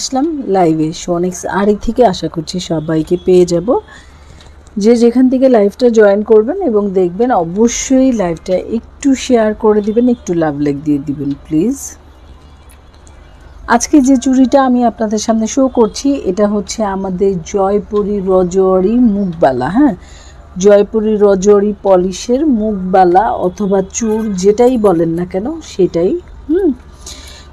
আসলাম লাইভে সোনেক্স আড়ি থেকে আশা করছি সবাইকে পেয়ে যাব। যে যেখান থেকে লাইভটা জয়েন করবেন এবং দেখবেন, অবশ্যই লাইভটা একটু শেয়ার করে দিবেন, একটু লাভ লেগ দিয়ে দিবেন প্লিজ আজকে যে চুরিটা আমি আপনাদের সামনে শো করছি, এটা হচ্ছে আমাদের জয়পুরি রজওয়ারি মুখবালা হ্যাঁ? জয়পুরি রজওয়ারি পলিশের মুখবালা অথবা চুর, যেটাই বলেন না কেন, সেটাই, হুম?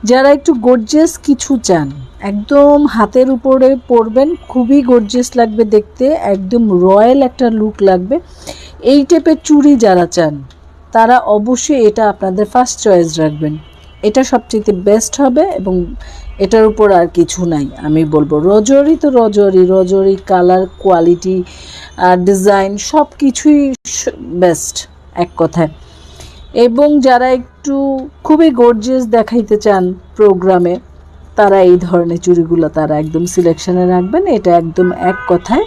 যারা একটু গর্জিয়াস কিছু চান একদম হাতের উপরে পরবেন, খুবই গর্জিয়াস লাগবে দেখতে, একদম রয়্যাল একটা লুক লাগবে। এই টাইপের চুড়ি যারা চান, তারা অবশ্যই এটা আপনাদের ফার্স্ট চয়েস রাখবেন। এটা সবচেয়ে বেস্ট হবে এবং এটার উপর আর কিছু নাই, আমি বলব। রজরি তো রজরি রজরি কালার কোয়ালিটি আর ডিজাইন সব কিছুই বেস্ট এক কথায়। এবং যারা একটু খুবই গর্জিয়াস দেখাইতে চান প্রোগ্রামে তারা এই ধরনের চুড়িগুলো তারা একদম সিলেকশনে রাখবেন। এটা একদম এক কথায়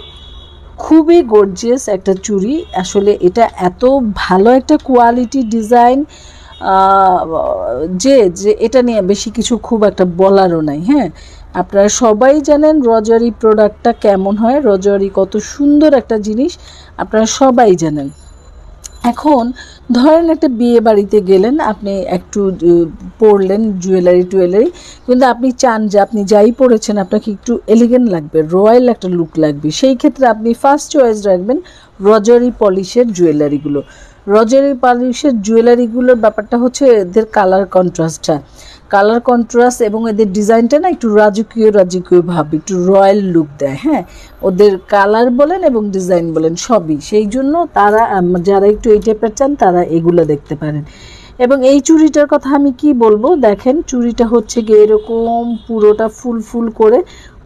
খুবই গর্জিয়াস একটা চুড়ি আসলে এটা এত ভালো একটা কোয়ালিটি ডিজাইন যে যে এটা নিয়ে বেশি কিছু খুব একটা বলারও নাই হ্যাঁ? আপনারা সবাই জানেন রজারি প্রোডাক্টটা কেমন হয়, রজারি কত সুন্দর একটা জিনিস, আপনারা সবাই জানেন। এখন ধরেন একটা বিয়ে বাড়িতে গেলেন, আপনি একটু পরলেন জুয়েলারি টুয়েলারি, কিন্তু আপনি চান যে আপনি যাই পরেছেন, আপনাকে একটু এলিগেন্ট লাগবে রয়্যাল একটা লুক লাগবে। সেই ক্ষেত্রে আপনি ফার্স্ট চয়েস রাখবেন রজারি পলিশের জুয়েলারিগুলো রজারি পলিশের জুয়েলারিগুলোর ব্যাপারটা হচ্ছে এদের কালার কন্ট্রাস্টটা কালার কন্ট্রাস্ট এবং এদের ডিজাইনটা না একটু রাজকীয় রাজকীয় ভাব, একটু রয়্যাল লুক দেয় হ্যাঁ? ওদের কালার বলেন এবং ডিজাইন বলেন সবই। সেই জন্য তারা যারা একটু এই টাইপের চান, তারা এগুলো দেখতে পারেন। এবং এই চুড়িটার কথা আমি কি বলব? দেখেন, চুড়িটা হচ্ছে গিয়ে এরকম পুরোটা ফুল ফুল করে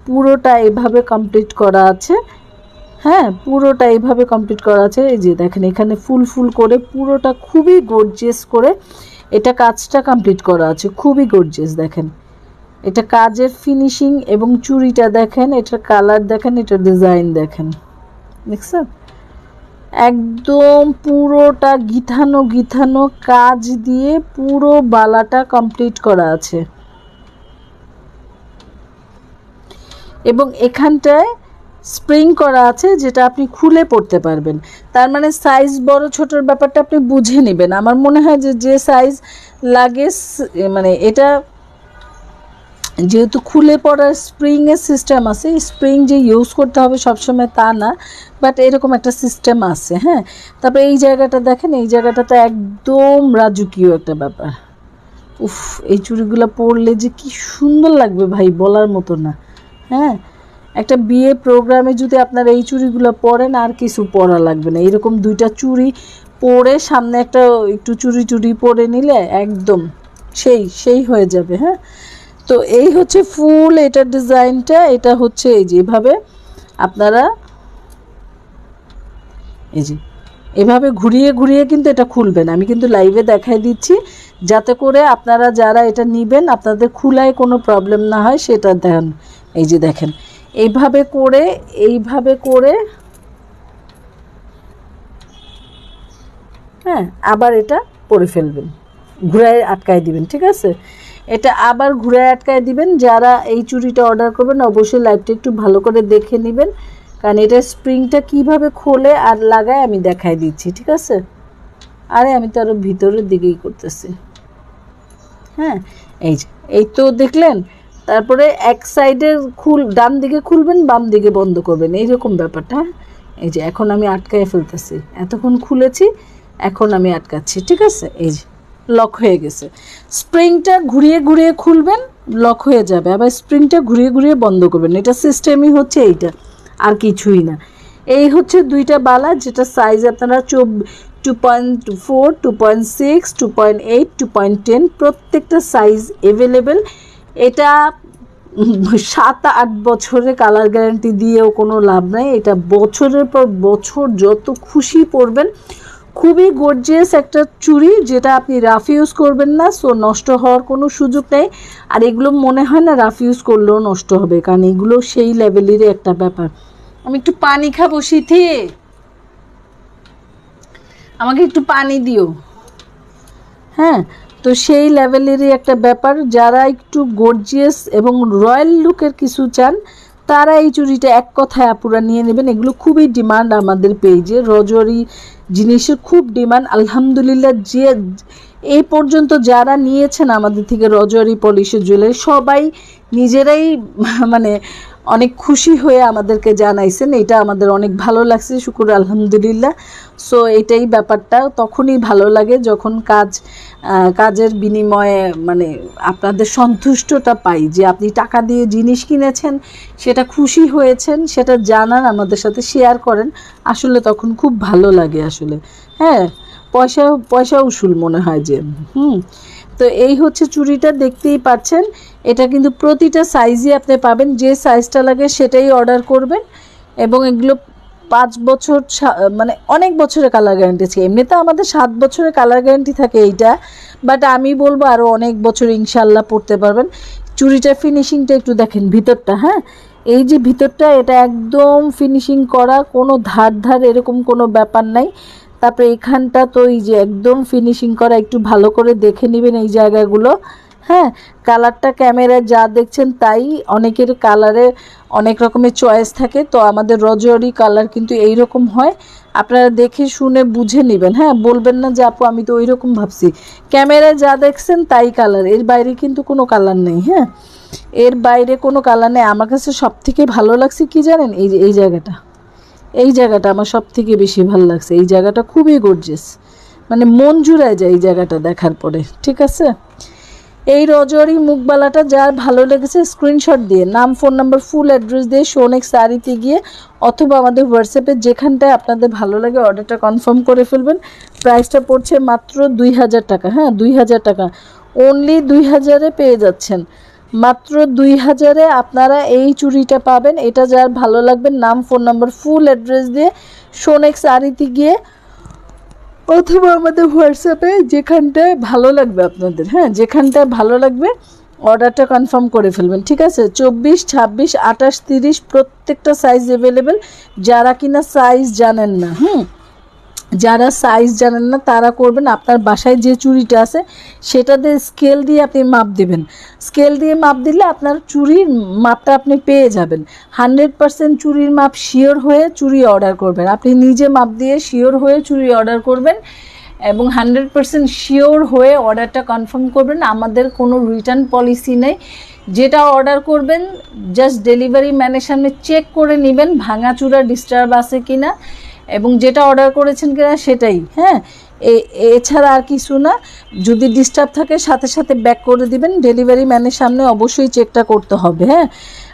পুরোটা এভাবে কমপ্লিট করা আছে। হ্যাঁ পুরোটা এইভাবে কমপ্লিট করা আছে। এই যে দেখেন, এখানে ফুল ফুল করে পুরোটা খুবই গর্জিয়াস করে এটা কাজটা কমপ্লিট করা আছে, খুবই গর্জিয়াস দেখেন। এটা কাজের ফিনিশিং এবং চুরিটা দেখেন, এটার কালার দেখেন, এটার ডিজাইন দেখেন। দেখছেন? একদম পুরোটা গিথানো গিথানো কাজ দিয়ে পুরো বালাটা কমপ্লিট করা আছে। এবং এখানটায় স্প্রিং করা আছে যেটা আপনি খুলে পড়তে পারবেন। তার মানে সাইজ বড়, ছোটোর ব্যাপারটা আপনি বুঝে নেবেন। আমার মনে হয় যে যে সাইজ লাগে মানে এটা যেহেতু খুলে পড়ার স্প্রিংয়ের সিস্টেম আছে স্প্রিং যে ইউজ করতে হবে সবসময় তা না বাট এরকম একটা সিস্টেম আছে হ্যাঁ? তারপরে এই জায়গাটা দেখেন, এই জায়গাটা তো একদম রাজকীয় একটা ব্যাপার। উফ, এই চুড়িগুলো পরলে যে কি সুন্দর লাগবে ভাই, বলার মতো না হ্যাঁ? একটা বিয়ে প্রোগ্রামে যদি আপনার এই চুড়িগুলো পরেন, আর কিছু পরা লাগবে না। এরকম দুইটা চুড়ি পরে সামনে একটা একটু চুড়ি চুড়ি পরে নিলে একদম সেই সেই হয়ে যাবে হ্যাঁ? তো এই হচ্ছে ফুল এটার ডিজাইনটা এটা হচ্ছে এই যে, এভাবে আপনারা এই যে, এভাবে ঘুরিয়ে ঘুরিয়ে কিন্তু এটা খুলবেন। আমি কিন্তু লাইভে দেখাই দিচ্ছি। যাতে করে আপনারা যারা এটা নেবেন, আপনাদের খুলায় কোনো প্রবলেম না হয়, সেটা দেন। এই যে দেখেন এইভাবে করে এইভাবে করে। হ্যাঁ আবার এটা পরে ফেলবেন। ঘুরায় আটকায় দিবেন, ঠিক আছে? এটা আবার ঘুরায় আটকায় দিবেন। যারা এই চুড়িটা অর্ডার করবেন, অবশ্যই লাইভটা একটু ভালো করে দেখে নেবেন। কারণ এটা স্প্রিংটা কীভাবে খোলে আর লাগায় আমি দেখাই দিচ্ছি, ঠিক আছে? আরে, আমি তো আরও ভিতরের দিকেই করতেছি। হ্যাঁ এই এই তো দেখলেন? তারপরে এক সাইডে খুল, ডান দিকে খুলবেন, বাম দিকে বন্ধ করবেন। এইরকম ব্যাপারটা। এই যে, এখন আমি আটকায় ফেলতেছি। এতক্ষণ খুলেছি, এখন আমি আটকাচ্ছি, ঠিক আছে? এই যে, লক হয়ে গেছে। স্প্রিংটা ঘুরিয়ে ঘুরিয়ে খুলবেন, লক হয়ে যাবে। আবার স্প্রিংটা ঘুরিয়ে ঘুরিয়ে বন্ধ করবেন। এটা সিস্টেমই হচ্ছে এইটা, আর কিছুই না। এই হচ্ছে দুইটা বালা, যেটা সাইজ আপনারা চব two point four two point six two point eight two point ten প্রত্যেকটা সাইজ অ্যাভেলেবেল এটা সাত আট বছরে কালার গ্যারান্টি দিয়েও কোনো লাভ নাই। এটা বছরের পর বছর যত খুশি পরবেন, খুবই গর্জিয়াস একটা চুড়ি যেটা আপনি রাফ ইউজ করবেন না সো নষ্ট হওয়ার কোনো সুযোগ নেই। আর এগুলো মনে হয় না রাফ ইউজ করলেও নষ্ট হবে, কারণ এগুলো সেই লেভেলেরই একটা ব্যাপার। আমি একটু পানি খাব শীতে আমাকে একটু পানি দিও। হ্যাঁ তো সেই লেভেলেরই একটা ব্যাপার। যারা একটু গর্জিয়াস এবং রয়্যাল লুকের কিছু চান, তারা এই চুড়িটা এক কথায় আপুরা নিয়ে নেবেন। এগুলো খুবই ডিমান্ড আমাদের পেজে। রজরি জিনিসের খুব ডিমান্ড। আলহামদুলিল্লাহ যে এই পর্যন্ত যারা নিয়েছেন আমাদের থেকে রজরি পলিশের জুয়েলারি, সবাই নিজেরাই মানে অনেক খুশি হয়ে আমাদেরকে জানাইছেন। এটা আমাদের অনেক ভালো লাগছে, শুকুর আলহামদুলিল্লাহ। সো এটাই ব্যাপারটা। তখনই ভালো লাগে যখন কাজ কাজের বিনিময়ে মানে আপনাদের সন্তুষ্টটা পাই যে আপনি টাকা দিয়ে জিনিস কিনেছেন, সেটা খুশি হয়েছেন, সেটা জানান আমাদের সাথে শেয়ার করেন। আসলে তখন খুব ভালো লাগে আসলে। হ্যাঁ? পয়সা পয়সা উসুল মনে হয় যে, হুম। তো এই হচ্ছে চুড়িটা, দেখতেই পাচ্ছেন। এটা কিন্তু প্রতিটা সাইজই আপনি পাবেন। যে সাইজটা লাগে সেটাই অর্ডার করবেন। এবং এগুলো পাঁচ বছর মানে অনেক বছরের কালার গ্যারান্টি আছে। এমনিতে আমাদের সাত বছরের কালার গ্যারান্টি থাকে এইটা। বাট আমি বলব আরও অনেক বছর ইনশাল্লাহ পড়তে পারবেন। চুড়িটার ফিনিশিংটা একটু দেখেন ভিতরটা হ্যাঁ? এই যে ভিতরটা, এটা একদম ফিনিশিং করা, কোনো ধার ধার এরকম কোনো ব্যাপার নাই। তারপরে এখানটা তো এই যে একদম ফিনিশিং করা, একটু ভালো করে দেখে নেবেন এই জায়গাগুলো। হ্যাঁ কালারটা ক্যামেরায় যা দেখছেন তাই অনেকের কালারে অনেক রকমের চয়েস থাকে। তো আমাদের রজরি কালার কিন্তু এই রকম হয়। আপনারা দেখে শুনে বুঝে নেবেন। হ্যাঁ বলবেন না যে, আপু, আমি তো ওই রকম ভাবছি। ক্যামেরায় যা দেখছেন তাই কালারের বাইরে কিন্তু কোনো কালার নেই হ্যাঁ। এর বাইরে কোনো কালার নেই। আমার কাছে সব থেকে ভালো লাগছে কি জানেন? এই এই জায়গাটা। এই জায়গাটা আমার সব থেকে বেশি ভালো লাগছে। এই জায়গাটা খুবই গর্জেস মানে মন জুড়ায় যায় এই জায়গাটা দেখার পরে, ঠিক আছে? এই রজরি মুখবালাটা যার ভালো লেগেছে স্ক্রিনশট দিয়ে। নাম ফোন নাম্বার ফুল অ্যাড্রেস দিয়ে সোনেক শাড়িতে গিয়ে অথবা আমাদের হোয়াটসঅ্যাপে যেখানটায় আপনাদের ভালো লাগে অর্ডারটা কনফার্ম করে ফেলবেন। প্রাইসটা পড়ছে মাত্র দুই হাজার টাকা হ্যাঁ দুই হাজার টাকা। অনলি দুই হাজারে পেয়ে যাচ্ছেন। মাত্র দুই হাজারে আপনারা এই চুড়িটা পাবেন। এটা যার ভালো লাগবে, নাম, ফোন নাম্বার ফুল অ্যাড্রেস দিয়ে সোনেক শাড়িতে গিয়ে অথবা আমাদের হোয়াটসঅ্যাপে যেখানটায় ভালো লাগবে আপনাদের হ্যাঁ যেখানটায় ভালো লাগবে অর্ডারটা কনফার্ম করে ফেলবেন, ঠিক আছে? চব্বিশ, ছাব্বিশ, আঠাশ, তিরিশ, প্রত্যেকটা সাইজ অ্যাভেলেবেল যারা কিনা সাইজ জানেন না, হুম? যারা সাইজ জানেন না, তারা করবেন আপনার বাসায় যে চুড়িটা আছে, সেটাতে স্কেল দিয়ে আপনি মাপ দেবেন। স্কেল দিয়ে মাপ দিলে আপনার চুড়ির মাপটা আপনি পেয়ে যাবেন। হান্ড্রেড পারসেন্ট চুড়ির মাপ শিওর হয়ে চুড়ি অর্ডার করবেন। আপনি নিজে মাপ দিয়ে শিওর হয়ে চুড়ি অর্ডার করবেন এবং হান্ড্রেড পারসেন্ট শিওর হয়ে অর্ডারটা কনফার্ম করবেন। আমাদের কোনো রিটার্ন পলিসি নেই। যেটা অর্ডার করবেন জাস্ট ডেলিভারি ম্যানের সামনে চেক করে নেবেন, ভাঙাচুরা ডিস্টার্ব আছে কিনা। এবং যেটা অর্ডার করেছেন কিনা সেটাই হ্যাঁ? এছাড়া আর কিছু না। যদি ডিস্টার্ব থাকে, সাথে সাথে ব্যাক করে দিবেন। ডেলিভারি ম্যানের সামনে অবশ্যই চেকটা করতে হবে হ্যাঁ?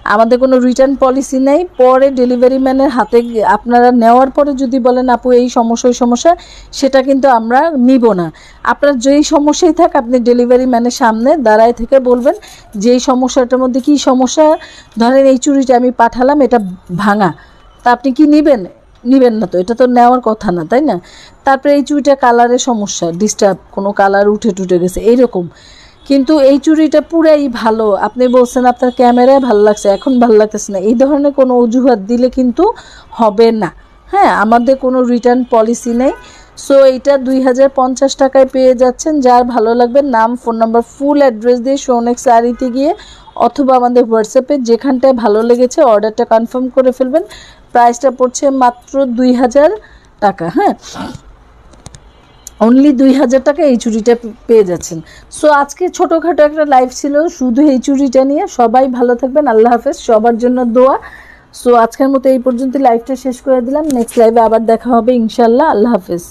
আমাদের কোনো রিটার্ন পলিসি নেই। পরে ডেলিভারি ম্যানের হাতে আপনারা নেওয়ার পরে যদি বলেন, আপু, এই সমস্যা ওই সমস্যা, সেটা কিন্তু আমরা নিব না। আপনার যেই সমস্যাই থাক, আপনি ডেলিভারি ম্যানের সামনে দাঁড়ায় থেকে বলবেন যে এই সমস্যাটার মধ্যে কী সমস্যা? ধরেন এই চুরিটা আমি পাঠালাম, এটা ভাঙা। তা আপনি কি নেবেন? নিবেন না তো, এটা তো নেওয়ার কথা না, তাই না? তারপরে এই চুড়িটা কালারের সমস্যা ডিস্টার্ব কোনো কালার উঠে টুটে গেছে, এইরকম। কিন্তু এই চুড়িটা পুরাই ভালো, আপনি বলছেন আপনার ক্যামেরায় ভালো লাগছে, এখন ভালো লাগতেছে না, এই ধরনের কোনো অজুহাত দিলে কিন্তু হবে না। হ্যাঁ আমাদের কোনো রিটার্ন পলিসি নেই সো এইটা দুই হাজার পঞ্চাশ টাকায় পেয়ে যাচ্ছেন, যার ভালো লাগবে নাম ফোন নাম্বার ফুল অ্যাড্রেস দিয়ে সোনেক শাড়িতে গিয়ে, অথবা আমাদের হোয়াটসঅ্যাপে যেখানটায় ভালো লেগেছে অর্ডারটা কনফার্ম করে ফেলবেন। প্রাইসটা পড়ছে মাত্র দুই হাজার টাকা হ্যাঁ? অনলি দুই হাজার টাকা এই চুরিটা পেয়ে যাচ্ছেন। সো আজকে ছোটোখাটো একটা লাইফ ছিল, শুধু এই চুরিটা নিয়ে। সবাই ভালো থাকবেন, আল্লাহ হাফেজ, সবার জন্য দোয়া। সো আজকের মতো এই পর্যন্ত লাইফটা শেষ করে দিলাম। নেক্সট লাইভে আবার দেখা হবে ইনশাল্লাহ আল্লাহ হাফেজ।